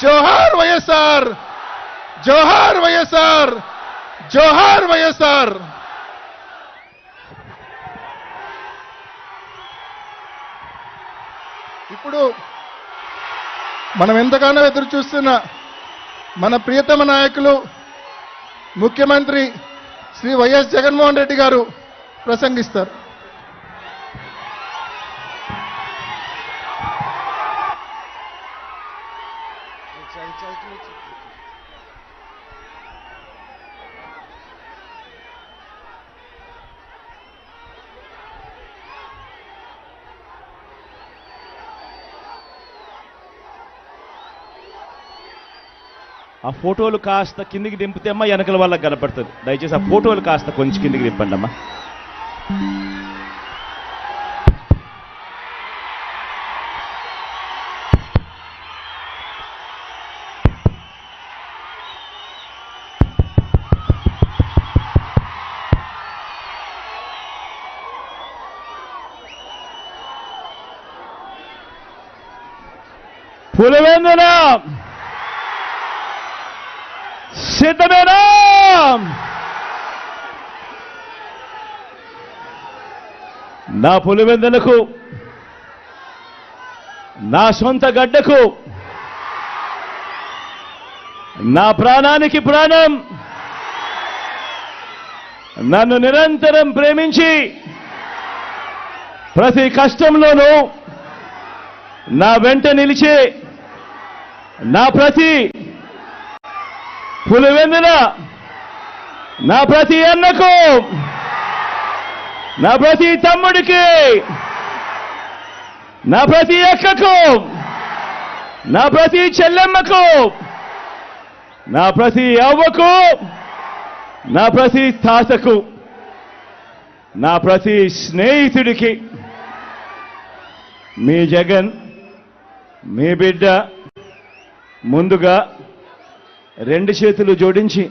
జోహార్ వైఎస్ఆర్ జోహార్ వైఎస్ఆర్ జోహార్ వైఎస్ఆర్. ఇప్పుడు మనం ఎంతగానో ఎదురు చూస్తున్న మన ప్రియతమ నాయకులు ముఖ్యమంత్రి శ్రీ వైఎస్ జగన్మోహన్ రెడ్డి గారు ప్రసంగిస్తారు. ఆ ఫోటోలు కాస్త కిందికి దింపితే అమ్మా వెనకల వాళ్ళకి కనపడుతుంది. దయచేసి ఆ ఫోటోలు కాస్త కొంచెం కిందికి దింపండి అమ్మా. పులివెందున. సిద్ధమేనా. నా పులివెందులకు నా సొంత గడ్డకు నా ప్రాణానికి ప్రాణం. నన్ను నిరంతరం ప్రేమించి ప్రతి కష్టంలోనూ నా వెంట నిలిచే నా ప్రతి పులివెందున నా ప్రతి అన్నకు నా ప్రతి తమ్ముడికి నా ప్రతి అక్కకు నా ప్రతి చెల్లెమ్మకు నా ప్రతి అవ్వకు నా ప్రతి తాతకు నా ప్రతి స్నేహితుడికి మీ జగన్ మీ బిడ్డ ముందుగా రెండు చేతులు జోడించి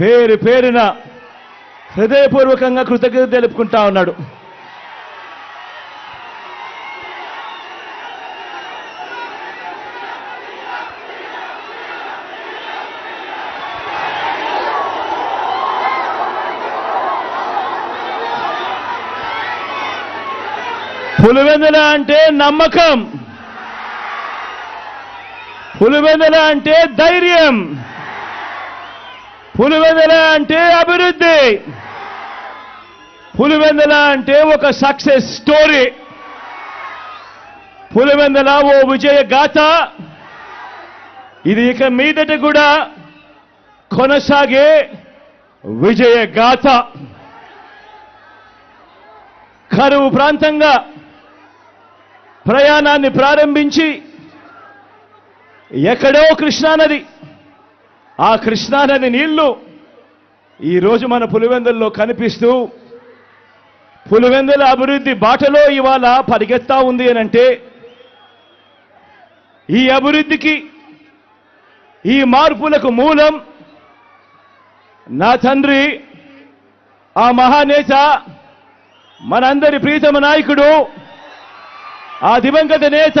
పేరు పేరున హృదయపూర్వకంగా కృతజ్ఞత తెలుపుకుంటా ఉన్నాడు. పులివెందుల అంటే నమ్మకం. పులివెందుల అంటే ధైర్యం. పులివెందల అంటే అభివృద్ధి. పులివెందల అంటే ఒక సక్సెస్ స్టోరీ. పులివెందల ఓ విజయ గాథ. ఇది ఇక మీదట కూడా కొనసాగే విజయ గాథ. కరువు ప్రాంతంగా ప్రయాణాన్ని ప్రారంభించి ఎక్కడో కృష్ణానది ఆ కృష్ణానది నీళ్ళు ఈరోజు మన పులివెందుల్లో కనిపిస్తూ పులివెందుల అభివృద్ధి బాటలో ఇవాళ పరిగెత్తా ఉంది అని అంటే ఈ అభివృద్ధికి ఈ మార్పులకు మూలం నా తండ్రి ఆ మహానేత మనందరి ప్రీతమ నాయకుడు ఆ దివంగత నేత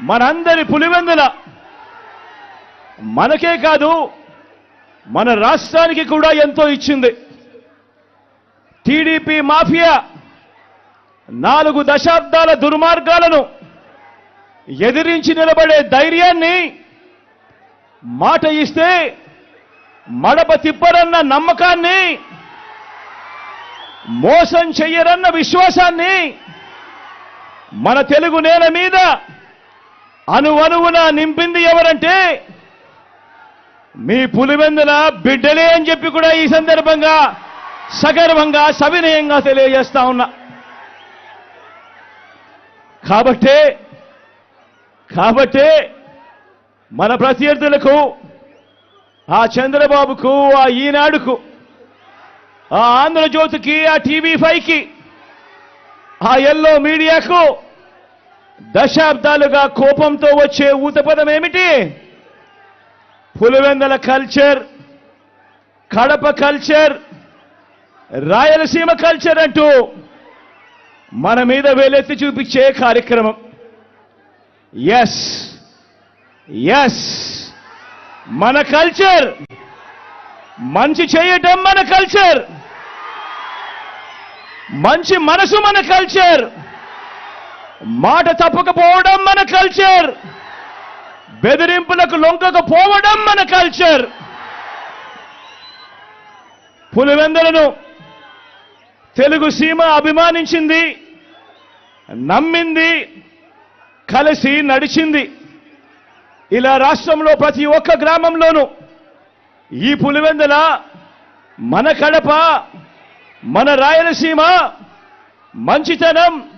మనందరి పులివెందుల. మనకే కాదు మన రాష్ట్రానికి కూడా ఎంతో ఇచ్చింది. టీడీపీ మాఫియా నాలుగు దశాబ్దాల దుర్మార్గాలను ఎదిరించి నిలబడే ధైర్యాన్ని మాట ఇస్తే మడప తిప్పరన్న నమ్మకాన్ని మోసం చెయ్యరన్న విశ్వాసాన్ని మన తెలుగు నేల మీద అనువనువున నింపింది ఎవరంటే మీ పులివెందుల బిడ్డలే అని చెప్పి కూడా ఈ సందర్భంగా సగర్వంగా సవినయంగా తెలియజేస్తా ఉన్నా. కాబట్టే కాబట్టే మన ప్రత్యర్థులకు ఆ చంద్రబాబుకు ఆ ఈనాడుకు ఆ ఆంధ్రజ్యోతికి ఆ టీవీ ఫైవ్కి ఆ ఎల్లో మీడియాకు దశాబ్దాలుగా కోపంతో వచ్చే ఊతపదం ఏమిటి? Pulivendula culture Kadapa culture Rayalaseema culture అంటూ మన మీద వేలెత్తి చూపించే కార్యక్రమం. ఎస్ ఎస్ మన కల్చర్ మంచి చేయటం మన కల్చర్ మంచి మనసు మన కల్చర్. మాట తప్పకపోవడం మన కల్చర్ బెదిరింపులకు లొంగకపోవడం మన కల్చర్ పులివెందులను తెలుగు సీమ అభిమానించింది నమ్మింది కలిసి నడిచింది. ఇలా రాష్ట్రంలో ప్రతి ఒక్క గ్రామంలోనూ ఈ పులివెందుల మన కడప మన రాయలసీమ మంచితనం